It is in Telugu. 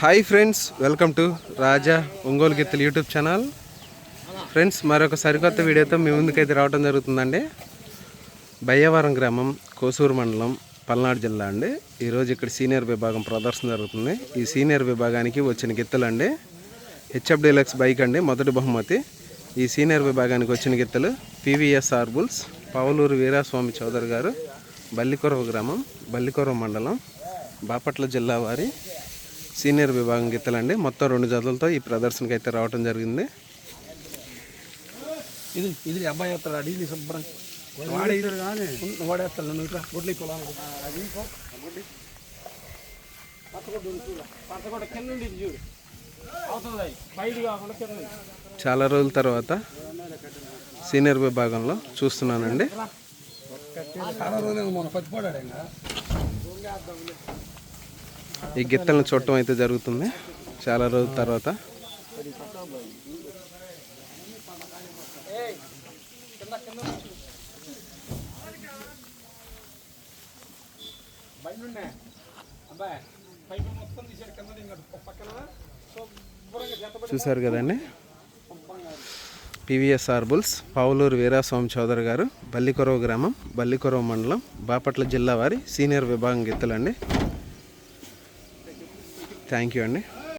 Hi friends welcome to Raja Ongole గిత్తలు యూట్యూబ్ ఛానల్ ఫ్రెండ్స్ మరొక సరికొత్త వీడియోతో మీ ముందుకైతే రావడం జరుగుతుందండి. బయ్యవరం గ్రామం కోసూరు మండలం పల్నాడు జిల్లా అండి. ఈరోజు ఇక్కడ సీనియర్ విభాగం ప్రదర్శన జరుగుతుంది. ఈ సీనియర్ విభాగానికి వచ్చిన గిత్తలండి హెచ్ఎఫ్ డీలక్స్ బైక్ అండి మొదటి బహుమతి. ఈ సీనియర్ విభాగానికి వచ్చిన గిత్తలు PVS R bulls Pavuluru Veeraswamy Chowdary garu Ballikorava గ్రామం బల్లికొరవ మండలం బాపట్ల జిల్లా వారి సీనియర్ విభాగం గిత్తలండి మొత్తం రెండు జతలతో ఈ ప్రదర్శనకి అయితే రావడం జరిగింది. ఇది ఇది అబ్బాయి వేస్తాడు అడిగి శుభ్రం. వాడే కానీ. వాడేస్తాడు నువ్వు ఇట్లా గుడ్లు. చాలా రోజుల తర్వాత సీనియర్ విభాగంలో చూస్తున్నానండి. చాలా రోజులు మొన్న పచ్చిపోడాడు ఇంకా. ఈ గిత్తలను చూడటం అయితే జరుగుతుంది చాలా రోజుల తర్వాత. చూశారు కదండి? PVSR R bulls Pavuluru Veeraswamy Chowdary garu Ballikorava గ్రామం బల్లికొరవ మండలం బాపట్ల జిల్లా వారి సీనియర్ విభాగం గెత్తలండి. థ్యాంక్ యూ అండి.